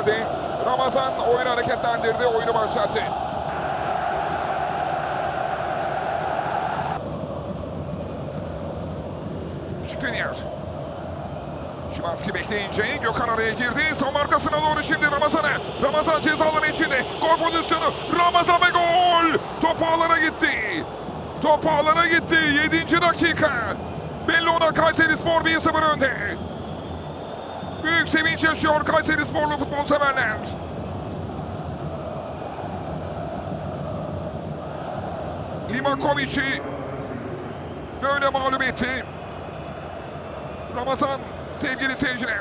Geldi. Ramazan oyunu hareketlendirdi, oyunu başlattı. Skriniar. Şimanski bekleyince Gökhan araya girdi. Son arkasına doğru şimdi Ramazan'a. Ramazan cezaları içinde. Gol pozisyonu. Ramazan ve gol. Top ağlara gitti. Top ağlara gitti. 7. dakika. Bellona Kayseri Spor 1-0 önde. Büyük sevinç yaşıyor Kayseri Sporlu futbol severler. Limakovic'i böyle mağlup etti. Ramazan sevgili seyirciler.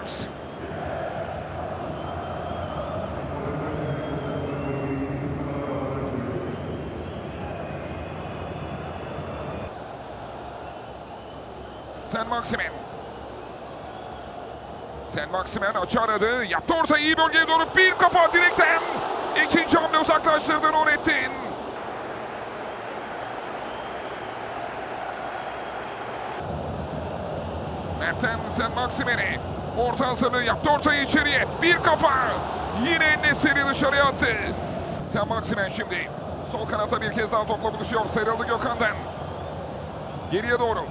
Sen Maksimen. Sen Maksimen açı aradı. Yaptı orta iyi bölgeye doğru bir kafa direkten. İkinci hamle uzaklaştırdı Nurettin. Merten Sen Maksimen'i. Orta hazırlığı yaptı ortayı içeriye. Bir kafa. Yine Nesiri dışarıya attı. Sen Maksimen şimdi. Sol kanata bir kez daha topla buluşuyor. Sıyrıldı Gökhan'dan. Geriye doğru.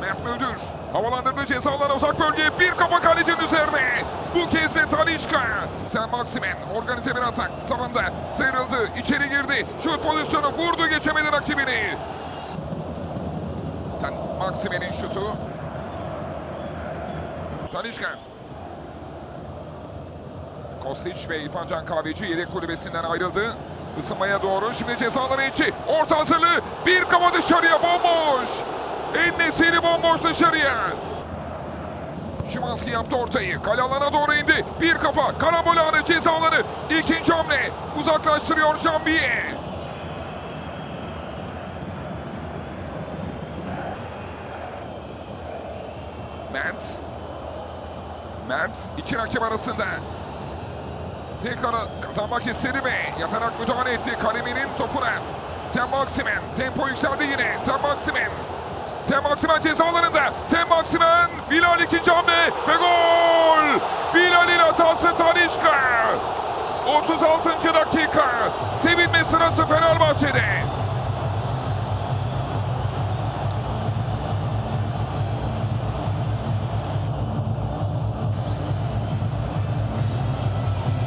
Mert Müldür havalandırdı cezalara uzak bölgeye bir kafa kalecinin üzerine. Bu kez de Talişka. Sen Maksimen organize bir atak sağında sıyrıldı içeri girdi. Şut pozisyonu vurdu geçemedi rakibini. Sen Maksimen'in şutu. Talişka. Kostić ve İrfan Can Kahveci yedek kulübesinden ayrıldı. Isınmaya doğru şimdi cezaları içi. Orta hazırlığı bir kafa dışarıya bomboş. Ennesiri bomboş dışarıya. Şimanski yaptı ortayı. Kale alana doğru indi. Bir kafa. Karambol anı cezaları. İkinci hamle. Uzaklaştırıyor Jambiye. Mert. Mert iki rakip arasında. Tekrar kazanmak istedi mi? Yatarak müdahale etti Karimi'nin topuna. Sen Maksimen. Tempo yükseldi yine. Sen Maksimen. Sen Maksimen cezalarında. Sen Maksimen. Bilal ikinci hamle ve gol. Bilal'in hatası Talişka. 36. dakika. Sevinme sırası Fenerbahçe'de.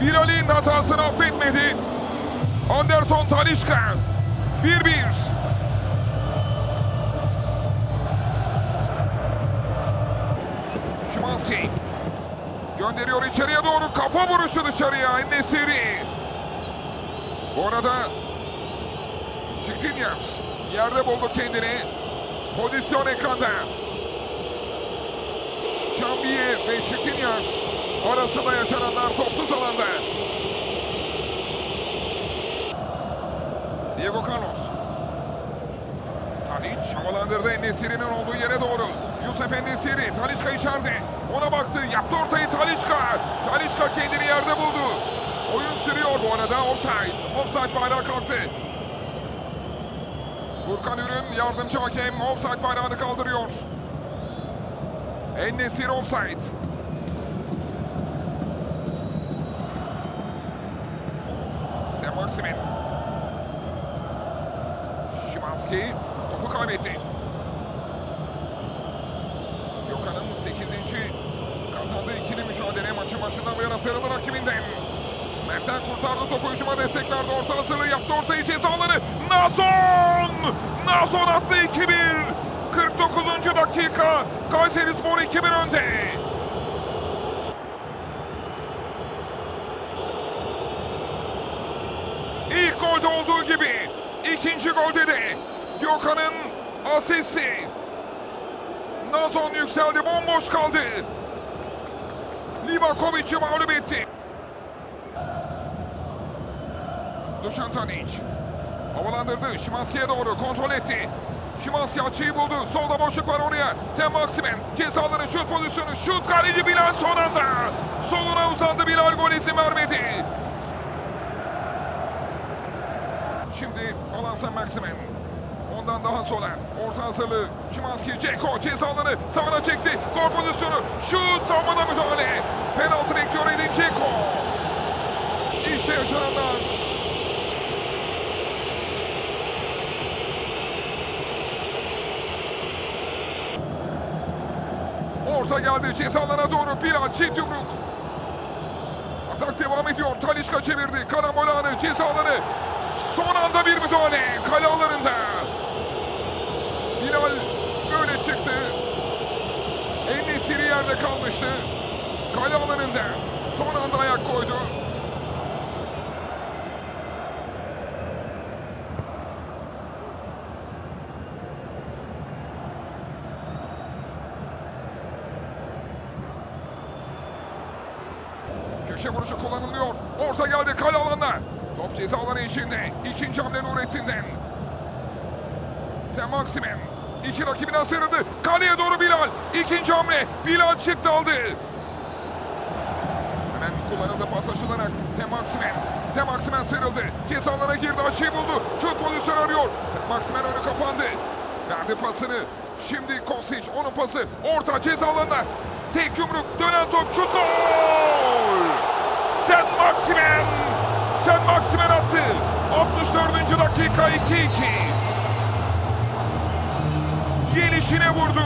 Bilal'in hatasını affetmedi. Anderson Talişka 1-1. Gönderiyor içeriye doğru kafa vuruşu dışarıya Nesiri. Bu arada Şikrinyar yerde buldu kendini. Pozisyon ekranda. Şambiye ve Şikrinyar arasında yaşananlar topsuz alanda. Diego Carlos. Tadic havalandırdı Enesiri'nin olduğu yere doğru. Yusuf Enesiri, Talişka içeride. Ona baktı, yaptı ortayı Talişka. Talişka kendini yerde buldu. Oyun sürüyor bu arada, offside. Offside bayrağı kalktı. Furkan Ürün yardımcı hakem offside bayrağını kaldırıyor. Enesiri offside. Sen Maksimen. Şimanski topu kaybetti. Mücadele maçın başından bu yana sıyrıldı rakibinden. Merten kurtardı topu hücuma destek verdi. Orta hazırlığı yaptı ortayı cezaları. Nazon! Nazon attı 2-1. 49. dakika. Kayseri Spor 2-1 önde. İlk golde olduğu gibi ikinci golde de Gökhan'ın asisti. Nazon yükseldi, bomboş kaldı. Livakovic'i mağlup etti. Dušan Tadić havalandırdı. Şimanski'ye doğru kontrol etti. Şimanski açıyı buldu. Solda boşluk var oraya. Sen Maksimen cezaları şut pozisyonu. Şut kaleci Bilal son anda. Soluna uzandı Bilal gol izin vermedi. Şimdi alan Sen Maksimen. Sağından daha sola. Orta hazırlığı. Şimanski, Ceko ceza alanı sağına çekti. Gol pozisyonu. Şut savunmada müdahale. Penaltı bekliyor Edin Ceko. İşte yaşananlar. Orta geldi cezalara doğru Bilal çift yumruk. Atak devam ediyor. Talişka çevirdi. Karambol anı cezaları. Son anda bir müdahale. Kale alanında. Bilal böyle çıktı. Enesiri yerde kalmıştı. Kale alanında. Son anda ayak koydu. Köşe vuruşu kullanılıyor. Orta geldi kale alanına. Top ceza alanı içinde. İkinci hamle Nurettin'den. Sen Maksimen. İki rakibine sığındı. Kaleye doğru Bilal. İkinci hamle. Bilal çıktı aldı. Hemen kullanıldı pas açılarak. Sen Maksimen. Sen Maksimen sıyrıldı. Ceza alanına girdi. Açıyı buldu. Şut pozisyonu arıyor. Sen Maksimen önü kapandı. Verdi pasını. Şimdi Kosic. Onun pası. Orta ceza. Tek yumruk. Dönen top. Şut gol. Sen Maksimen. Sen Maksimen attı. 64. dakika 2-2. Gelişine vurdu.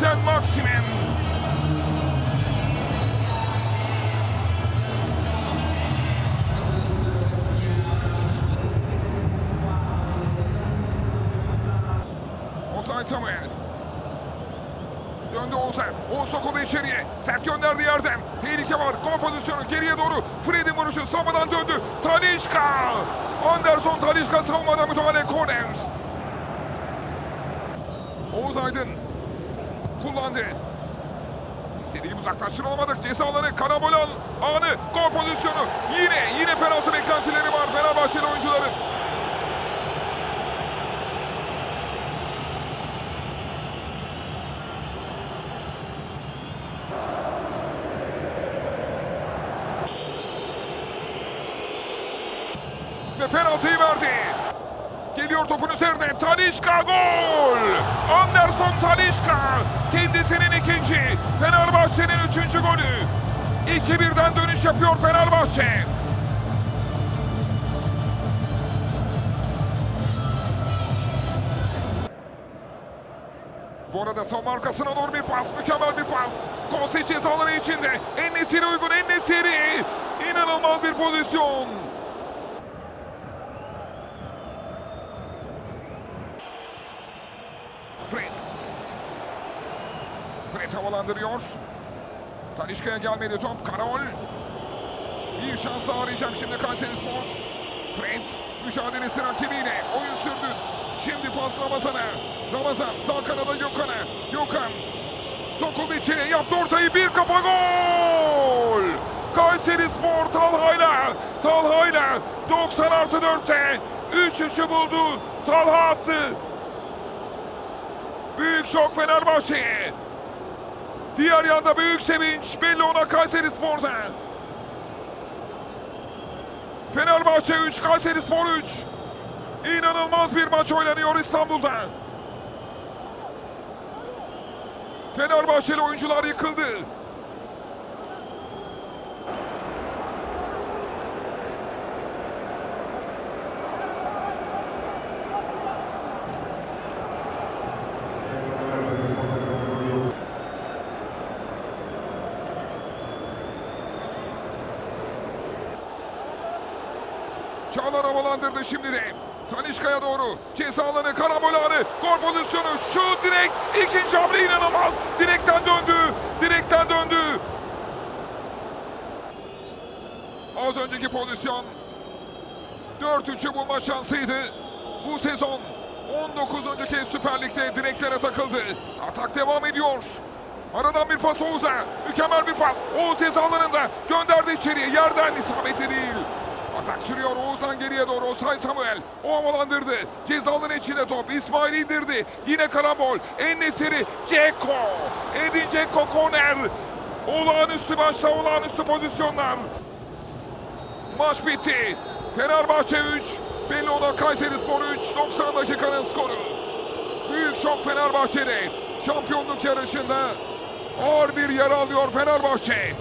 Sen Maksimen. Ozan Samuel. Döndü Oğuzhan. Oğuz sokuldu içeriye. Sert gönderdi yerden. Tehlike var. Gol pozisyonu geriye doğru. Fred'in vuruşu savunmadan döndü. Talişka. Anderson Talişka savunmada müdahale. Korner. Oğuz Aydın kullandı. İstediğim uzaklaştırılamadık. Ceza alanı, karambol al- anı, gol pozisyonu. Yine, yine penaltı beklentileri var Fenerbahçeli oyuncuların. Ve penaltıyı verdi. Geliyor topun. Talişka gol! Anderson Talişka kendisinin ikinci. Fenerbahçe'nin üçüncü golü. 2-1'den dönüş yapıyor Fenerbahçe. Bu arada savunma arkasına doğru bir pas. Mükemmel bir pas. Kostic cezaları içinde. Ennesiri uygun. Ennesiri. İnanılmaz bir pozisyon. Fred. Fred havalandırıyor. Talişka'ya gelmedi top. Karol. Bir şans daha arayacak şimdi Kayseri Spor. Fred mücadelesi rakibiyle oyun sürdü. Şimdi pas Ramazan'a. Ramazan sağ kanada Gökhan'a. Gökhan sokuldu yaptı ortayı bir kafa gol. Kayseri Spor Talha'yla. Talha'yla 90 artı 4'te 3-3'ü buldu. Talha attı. Büyük şok Fenerbahçe'ye. Diğer yanda büyük sevinç belli ona Kayseri Spor'da. Fenerbahçe 3, Kayseri Spor 3. İnanılmaz bir maç oynanıyor İstanbul'da. Fenerbahçeli oyuncular yıkıldı. Çağlar havalandırdı şimdi de. Tanişka'ya doğru. Ceza alanı, karambol anı, gol pozisyonu, şut direkt. ikinci hamle inanılmaz. Direkten döndü. Direkten döndü. Az önceki pozisyon 4-3'ü bulma şansıydı. Bu sezon 19. kez Süper Lig'de direklere takıldı. Atak devam ediyor. Aradan bir pas Oğuz'a. Mükemmel bir pas. Oğuz cezalarında gönderdi içeriye. Yerden isabeti değil. Atak sürüyor Oğuzhan geriye doğru. Osay Samuel. O havalandırdı. Cezaların içinde top. İsmail indirdi. Yine karambol. Ennesiri. Ceko. Edin Ceko korner. Olağanüstü maçta olağanüstü pozisyonlar. Maç bitti. Fenerbahçe 3, Belli olan Kayseri Spor 3, 90 dakikanın skoru. Büyük şok Fenerbahçe'de. Şampiyonluk yarışında ağır bir yara alıyor Fenerbahçe.